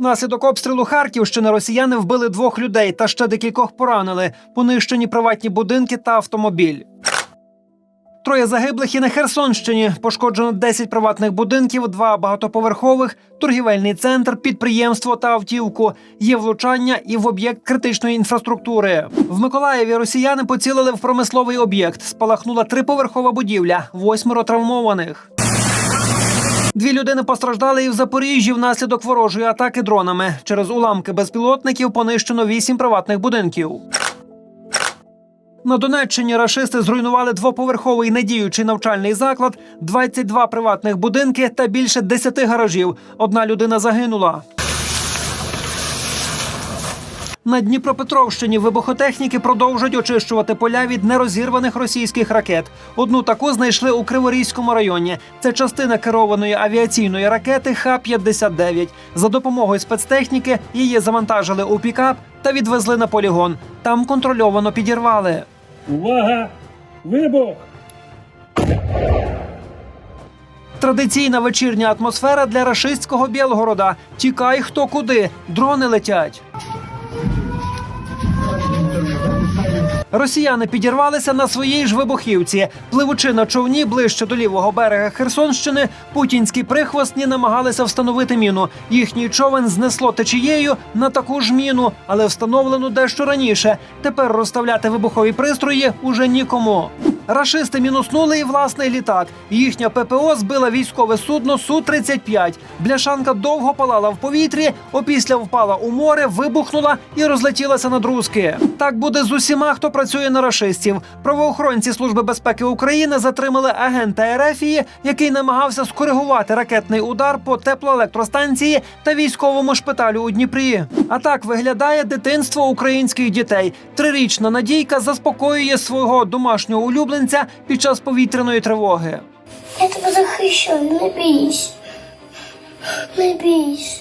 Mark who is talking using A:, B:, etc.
A: Наслідок обстрілу Харківщини росіяни вбили двох людей та ще декількох поранили, понищені приватні будинки та автомобіль. Троє загиблих і на Херсонщині. Пошкоджено 10 приватних будинків, два багатоповерхових, торгівельний центр, підприємство та автівку. Є влучання і в об'єкт критичної інфраструктури. В Миколаєві росіяни поцілили в промисловий об'єкт. Спалахнула триповерхова будівля, восьмеро травмованих. Дві людини постраждали і в Запоріжжі внаслідок ворожої атаки дронами. Через уламки безпілотників понищено вісім приватних будинків. На Донеччині рашисти зруйнували двоповерховий недіючий навчальний заклад, 22 приватних будинки та більше 10 гаражів. Одна людина загинула. На Дніпропетровщині вибухотехніки продовжують очищувати поля від нерозірваних російських ракет. Одну таку знайшли у Криворізькому районі. Це частина керованої авіаційної ракети Х-59. За допомогою спецтехніки її завантажили у пікап та відвезли на полігон. Там контрольовано підірвали.
B: Увага! Вибух!
A: Традиційна вечірня атмосфера для рашистського Білгорода. Тікай хто куди. Дрони летять. Росіяни підірвалися на своїй ж вибухівці. Пливучи на човні ближче до лівого берега Херсонщини, путінські прихвостні намагалися встановити міну. Їхній човен знесло течією на таку ж міну, але встановлену дещо раніше. Тепер розставляти вибухові пристрої уже нікому. Рашисти мінуснули і власний літак. Їхня ППО збила військове судно Су-35. Бляшанка довго палала в повітрі, опісля впала у море, вибухнула і розлетілася на друзки. Так буде з усіма, хто працює на рашистів. Правоохоронці Служби безпеки України затримали агента Ерефії, який намагався скоригувати ракетний удар по теплоелектростанції та військовому шпиталю у Дніпрі. А так виглядає дитинство українських дітей. Трирічна Надійка заспокоює свого домашнього улюбленця під час повітряної тривоги.
C: Я тебе захищаю, не бійся. Не бійся.